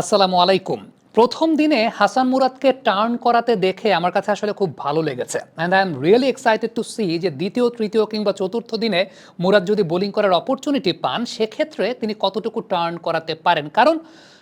আসসালামু আলাইকুম। প্রথম দিনে হাসান মুরাদকে টার্ন করাতে দেখে আমার কাছে আসলে খুব ভালো লেগেছে। And I am really excited to see যে দ্বিতীয়, তৃতীয় কিংবা চতুর্থ দিনে মুরাদ যদি বোলিং করার অপরচুনিটি পান, সেক্ষেত্রে তিনি কতটুকু টার্ন করাতে পারেন? কারণ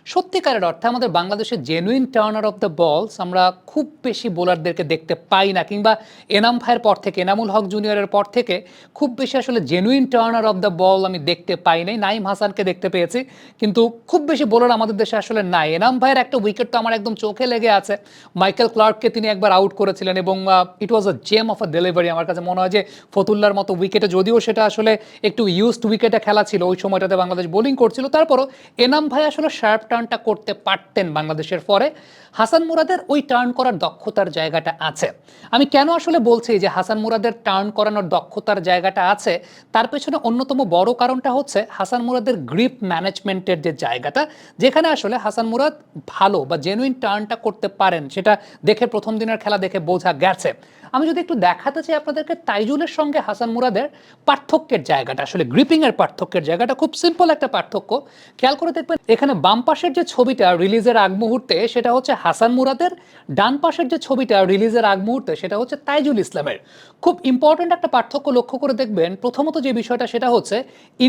সত্যিকারের অর্থে আমাদের বাংলাদেশের জেনুইন টার্নার অফ দ্য বলস আমরা খুব বেশি বোলারদেরকে দেখতে পাই না, কিংবা এনাম ভাইয়ের পর থেকে এনামুল হক জুনিয়রের পর থেকে খুব বেশি আসলে genuine turner of the ball আমি দেখতে পাই নাই নাইম হাসানকে দেখতে পেয়েছি, কিন্তু খুব বেশি বোলার আমাদের দেশে আসলে নাই। এনাম ভাইয়ের একটা উইকেট তো আমার একদম চোখে লেগে আছে। মাইকেল ক্লার্ককে তিনি একবার আউট করেছিলেন এবং it was a gem of a delivery আমার কাছে মনে হয় যে ফতুল্লার মতো উইকেটে যদিও সেটা আসলে একটু ইউজড উইকেটে খেলা ছিল, ওই সময়টাতে বাংলাদেশ বোলিং করছিল, তারপরও এনাম ভাই আসলে শার্প টার্নটা করতে পারতেন বাংলাদেশের পরে, হাসান মুরাদের ওই টার্ন করার দক্ষতার জায়গাটা আছে। আমি কেন আসলে বলছি যে হাসান মুরাদের টার্ন করানোর দক্ষতার জায়গাটা আছে, তার পেছনে অন্যতম বড় কারণটা হচ্ছে হাসান মুরাদের গ্রিপ ম্যানেজমেন্টের যে জায়গাটা, যেখানে আসলে হাসান মুরাদ ভালো বা জেনুইন টার্নটা করতে পারেন, সেটা দেখে প্রথম দিনের খেলা দেখে বোঝা গেছে। আমি যদি একটু দেখাতে চাই আপনাদেরকে, তাইজুলের সঙ্গে হাসান মুরাদের পার্থক্যের জায়গাটা, আসলে গ্রিপিংয়ের পার্থক্যের জায়গাটা খুব সিম্পল একটা পার্থক্য। খেয়াল করে দেখবেন, এখানে বাম পাশের যে ছবিটা রিলিজের আগ মুহূর্তে, সেটা হচ্ছে হাসান মুরাদের ডান পাশের যে ছবিটা রিলিজের আগ মুহূর্তে, সেটা হচ্ছে তাইজুল ইসলামের। খুব ইম্পর্টেন্ট একটা পার্থক্য লক্ষ্য করে দেখবেন, প্রথমত যে বিষয়টা, সেটা হচ্ছে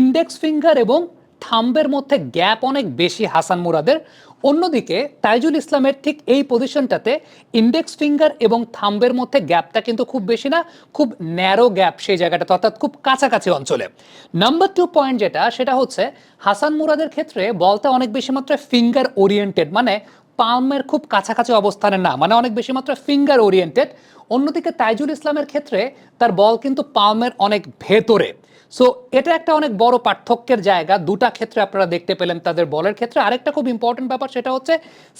ইন্ডেক্স ফিঙ্গার এবং থাম্বের মধ্যে গ্যাপ অনেক বেশি হাসান মুরাদের। অন্যদিকে তাইজুল ইসলামের ঠিক এই পজিশনটাতে ইন্ডেক্স ফিঙ্গার এবং থাম্বের মধ্যে গ্যাপটা কিন্তু খুব বেশি না, খুব ন্যারো গ্যাপ সেই জায়গাটাতে, অর্থাৎ খুব কাছাকাছি অঞ্চলে। নাম্বার টু পয়েন্ট যেটা, সেটা হচ্ছে হাসান মুরাদের ক্ষেত্রে বলটা অনেক বেশি মাত্রায় ফিঙ্গার ওরিয়েন্টেড মানে পামের খুব কাছাকাছি অবস্থানে না মানে অনেক বেশি মাত্রায় ফিঙ্গার ওরিয়েন্টেড অন্যদিকে তাইজুল ইসলামের ক্ষেত্রে তার বল কিন্তু পামের অনেক ভেতরে। সো এটা একটা অনেক বড় পার্থক্যের জায়গা। দুটা ক্ষেত্রে আপনারা দেখতে পেলেন তাদের বলের ক্ষেত্রে। আরেকটা খুব ইম্পর্টেন্ট ব্যাপার, সেটা হচ্ছে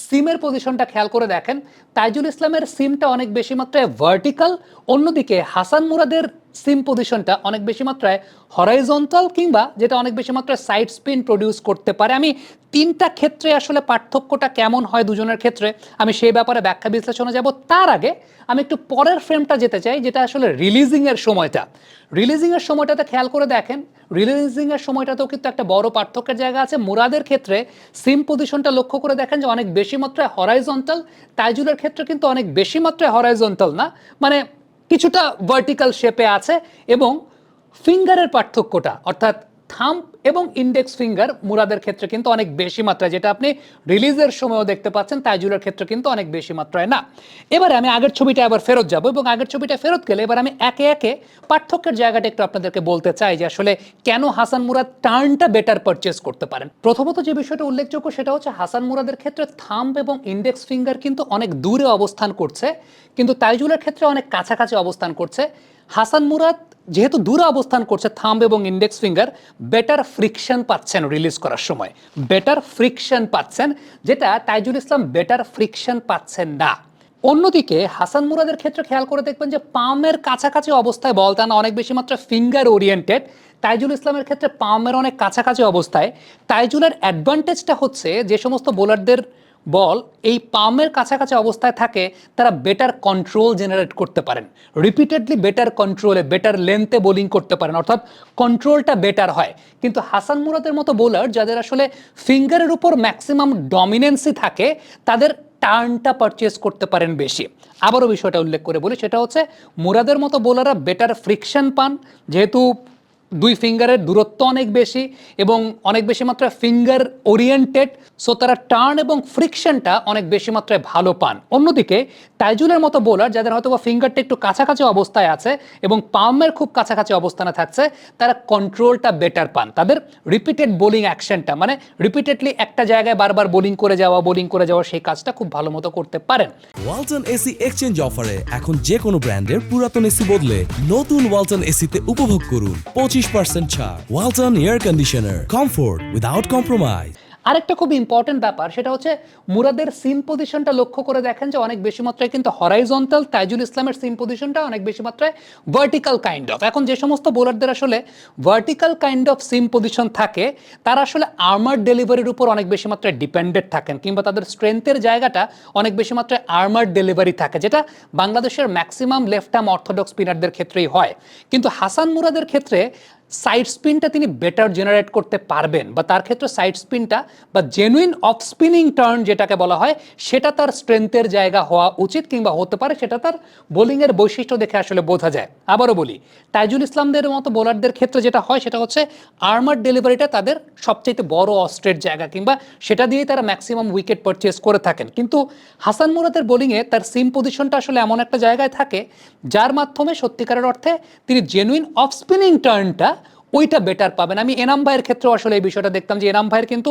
সিমের পজিশনটা খেয়াল করে দেখেন। তাইজুল ইসলামের সিমটা অনেক বেশি মাত্রায় ভার্টিক্যাল অন্যদিকে হাসান মুরাদের সিম পজিশনটা অনেক বেশি মাত্রায় হরাইজন্টাল কিংবা যেটা অনেক বেশি মাত্রায় সাইড স্পিন প্রডিউস করতে পারে। আমি তিনটা ক্ষেত্রে আসলে পার্থক্যটা কেমন হয় দুজনের ক্ষেত্রে, আমি সেই ব্যাপারে ব্যাখ্যা বিশ্লেষণে যাব। তার আগে আমি একটু পরের ফ্রেমটা যেতে চাই, যেটা আসলে রিলিজিংয়ের সময়টা। রিলিজিংয়ের সময়টাতে খেয়াল করে দেখেন রিলিজিংয়ের সময়টাতেও কিন্তু একটা বড় পার্থক্যের জায়গা আছে। মুরাদের ক্ষেত্রে সিম পজিশনটা লক্ষ্য করে দেখেন যে অনেক বেশি মাত্রায় হরাইজন্টাল তাইজুলের ক্ষেত্রে কিন্তু অনেক বেশি মাত্রায় হরাইজন্টাল না মানে কিছুটা ভার্টিক্যাল শেপে আছে এবং ফিঙ্গারের পার্থক্যটা, অর্থাৎ থাম্প এবং ইন্ডেক্স ফিঙ্গার মুরাদের ক্ষেত্রে কিন্তু অনেক বেশি মাত্রায়, যেটা আপনি রিলিজের সময়ও দেখতে পাচ্ছেন, তাইজুলের ক্ষেত্রে কিন্তু অনেক বেশি মাত্রায় না। এবারে আমি আগের ছবিটা আবার ফেরত যাব এবং আগের ছবিটা ফেরত গেলে এবার আমি একে একে পার্থক্যের জায়গাটা একটু আপনাদেরকে বলতে চাই যে আসলে কেন হাসান মুরাদ টার্নটা বেটার পারচেস করতে পারেন। প্রথমত যে বিষয়টা উল্লেখযোগ্য সেটা হচ্ছে হাসান মুরাদের ক্ষেত্রে থাম্প এবং ইন্ডেক্স ফিঙ্গার কিন্তু অনেক দূরে অবস্থান করছে, কিন্তু তাইজুলের ক্ষেত্রে অনেক কাছাকাছি অবস্থান করছে। হাসান মুরাদ যেহেতু দূরে অবস্থান করছে থাম্ব এবং ইন্ডেক্স ফিঙ্গার বেটার ফ্রিকশন পাচ্ছেন রিলিজ করার সময়। বেটার ফ্রিকশন পাচ্ছেন, যেটা তাইজুল ইসলাম বেটার ফ্রিকশন পাচ্ছেন না। অন্যদিকে হাসান মুরাদের ক্ষেত্রে খেয়াল করে দেখবেন যে পামের কাছাকাছি অবস্থায় বল টানা অনেক বেশি মাত্রা ফিঙ্গার ওরিয়েন্টেড তাইজুল ইসলামের ক্ষেত্রে পামের অনেক কাছাকাছি অবস্থায়। তাইজুলের অ্যাডভান্টেজটা হচ্ছে যে সমস্ত বোলারদের বল, এই পামের কাছাকাছি অবস্থায় থাকে, তারা বেটার কন্ট্রোল জেনারেট করতে পারেন। রিপিটেডলি বেটার কন্ট্রোলে বেটার লেন্থে বোলিং করতে পারেন। অর্থাৎ কন্ট্রোলটা বেটার হয়। কিন্তু হাসান মুরাদের মতো বোলার যাদের আসলে ফিঙ্গারের উপর ম্যাক্সিমাম ডমিনেন্সি থাকে, তাদের টার্নটা পারচেস করতে পারেন বেশি। আবারও বিষয়টা উল্লেখ করে বলি, সেটা হচ্ছে মুরাদের মতো বোলাররা বেটার ফ্রিকশন পান। যেহেতু দুই ফিঙ্গারের দূরত্ব অনেক বেশি এবং অনেক বেশি মাত্রায় ফিঙ্গার ওরিয়েন্টেড, সো তারা টার্ন এবং ফ্রিকশনটা অনেক বেশি মাত্রায় ভালো পান। অন্যদিকে তাইজুলের মতো বোলার যাদের হয়তো বা ফিঙ্গারটা একটু কাছাকাছি অবস্থায় আছে এবং পামের খুব কাছাকাছি অবস্থানে থাকছে, তারা কন্ট্রোলটা বেটার পান। তাদের রিপিটেড বোলিং অ্যাকশনটা মানে রিপিটেডলি একটা জায়গায় বারবার বোলিং করে যাওয়া, বোলিং করে যাওয়া, সেই কাজটা খুব ভালো মতো করতে পারেন। ওয়ালটন এসি এক্সচেঞ্জ অফারে এখন যে কোনো ব্র্যান্ডের পুরাতন এসি বদলে নতুন ওয়ালটন এসিতে উপভোগ করুন। পঁচিশ পার্সেন্ট ছাড় Walton air conditioner comfort without compromise আরেকটা খুব ইম্পর্টেন্ট ব্যাপার, সেটা হচ্ছে মুরাদের সিম পজিশনটা লক্ষ্য করে দেখেন যে অনেক বেশি মাত্রায় কিন্তু হরাইজন্টাল তাইজুল ইসলামের সিম পজিশনটা অনেক বেশি মাত্রায় ভার্টিক্যাল কাইন্ড অফ এখন যে সমস্ত বোলারদের আসলে vertical kind of seam position থাকে, তারা আসলে আর্মার ডেলিভারির উপর অনেক বেশি মাত্রায় ডিপেন্ডেড থাকেন, কিংবা তাদের স্ট্রেংথের জায়গাটা অনেক বেশি মাত্রায় আর্মার ডেলিভারি থাকে, যেটা বাংলাদেশের ম্যাক্সিমাম লেফট আর্ম অর্থোডক্স স্পিনারদের ক্ষেত্রেই হয়। কিন্তু হাসান মুরাদের ক্ষেত্রে সাইড স্পিনটা তিনি বেটার জেনারেট করতে পারবেন, বা তার ক্ষেত্রে সাইড স্পিনটা বা জেনুইন অফ স্পিনিং টার্ন যেটাকে বলা হয়, সেটা তার স্ট্রেংথের জায়গা হওয়া উচিত কিংবা হতে পারে, সেটা তার বোলিংয়ের বৈশিষ্ট্য দেখে আসলে বোঝা যায়। আবারও বলি, তাইজুল ইসলামদের মতো বোলারদের ক্ষেত্রে যেটা হয়, সেটা হচ্ছে আর্মার ডেলিভারিটা তাদের সবচেয়ে বড় অস্ত্রের জায়গা, কিংবা সেটা দিয়েই তারা ম্যাক্সিমাম উইকেট পারচেস করে থাকেন। কিন্তু হাসান মুরাদের বোলিংয়ে তার সিম পজিশনটা আসলে এমন একটা জায়গায় থাকে, যার মাধ্যমে সত্যিকারের অর্থে তিনি জেনুইন অফ স্পিনিং টার্নটা ওইটা বেটার পাবেন। আমি এনাম ভাইয়ের ক্ষেত্রেও আসলে এই বিষয়টা দেখতাম যে এনাম ভাইয়ের কিন্তু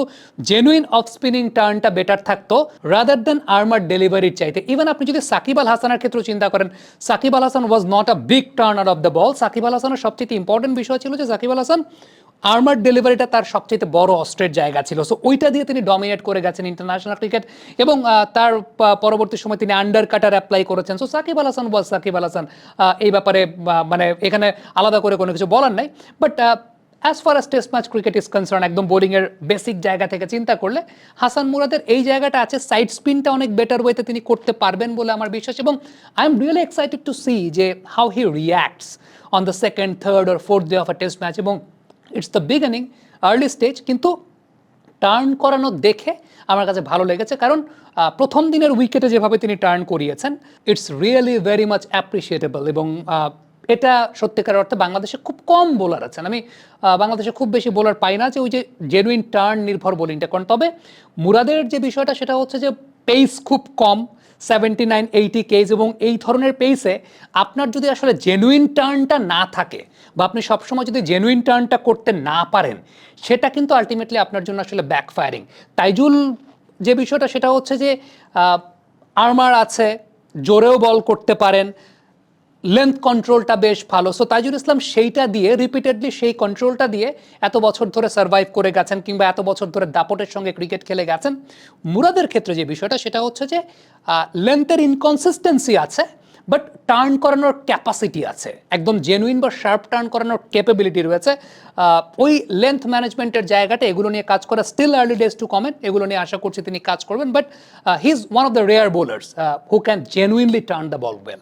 জেনুইন অফ স্পিনিং টার্নটা বেটার থাকতো রাদার দেন আর্মার ডেলিভারির চাইতে। ইভেন আপনি যদি সাকিব আল হাসানের ক্ষেত্রে চিন্তা করেন, Shakib Al Hasan was not a big turner of the ball Shakib Al হাসানের সবচেয়ে ইম্পর্টেন্ট বিষয় ছিল যে সাকিব আল হাসান আর্মার ডেলিভারিটা তার সবচেয়ে বড় অস্ত্রের জায়গা ছিল। সো ওইটা দিয়ে তিনি ডমিনেট করে গেছেন ইন্টারন্যাশনাল ক্রিকেট এবং তার পরবর্তী সময় তিনি আন্ডার কাটার অ্যাপ্লাই করেছেন। সো সাকিব আল হাসান বল, সাকিব আল হাসান এই ব্যাপারে মানে এখানে আলাদা করে কোনো কিছু বলার নাই। But as far as test match cricket is concern একদম বোলিংয়ের বেসিক জায়গা থেকে চিন্তা করলে হাসান মুরাদের এই জায়গাটা আছে। সাইড স্পিনটা অনেক বেটার ওয়েতে তিনি করতে পারবেন বলে আমার বিশ্বাস এবং I am really excited to see যে how he reacts on the second third or fourth day of a test match এবং it's the beginning early stage কিন্তু টার্ন করানো দেখে আমার কাছে ভালো লেগেছে। কারণ প্রথম দিনের উইকেটে যেভাবে তিনি টার্ন করিয়েছেন it's really very much appreciable এবং এটা সত্যিকার অর্থে বাংলাদেশে খুব কম বোলার আছেন। আমি বাংলাদেশে খুব বেশি বোলার পাই না যে ওই যে জেনুইন টার্ন নির্ভর বোলিংটা কারণ তবে মুরাদের যে বিষয়টা, সেটা হচ্ছে যে পেস খুব কম সেভেন্টি নাইন এইটি কেজ এবং এই ধরনের পেসে আপনার যদি আসলে জেনুইন টার্নটা না থাকে বা আপনি সবসময় যদি জেনুইন টার্নটা করতে না পারেন, সেটা কিন্তু আলটিমেটলি আপনার জন্য আসলে ব্যাকফায়ারিং তাইজুল, যে বিষয়টা সেটা হচ্ছে যে আর্মার আছে, জোরেও বল করতে পারেন লেন্থ কন্ট্রোলটা বেশ ভালো। সো তাইজুল ইসলাম সেইটা দিয়ে রিপিটেডলি সেই কন্ট্রোলটা দিয়ে এত বছর ধরে সার্ভাইভ করে গেছেন কিংবা এত বছর ধরে দাপটের সঙ্গে ক্রিকেট খেলে গেছেন। মুরাদের ক্ষেত্রে যে বিষয়টা, সেটা হচ্ছে যে লেন্থের ইনকনসিস্টেন্সি আছে বাট টার্ন করানোর ক্যাপাসিটি আছে। একদম জেনুইন বা শার্প টার্ন করানোর ক্যাপাবিলিটি রয়েছে। ওই লেন্থ ম্যানেজমেন্টের জায়গাটা, এগুলো নিয়ে কাজ করা still early days to comment এগুলো নিয়ে আশা করছি তিনি কাজ করবেন but he is one of the rare bowlers who can genuinely turn the ball well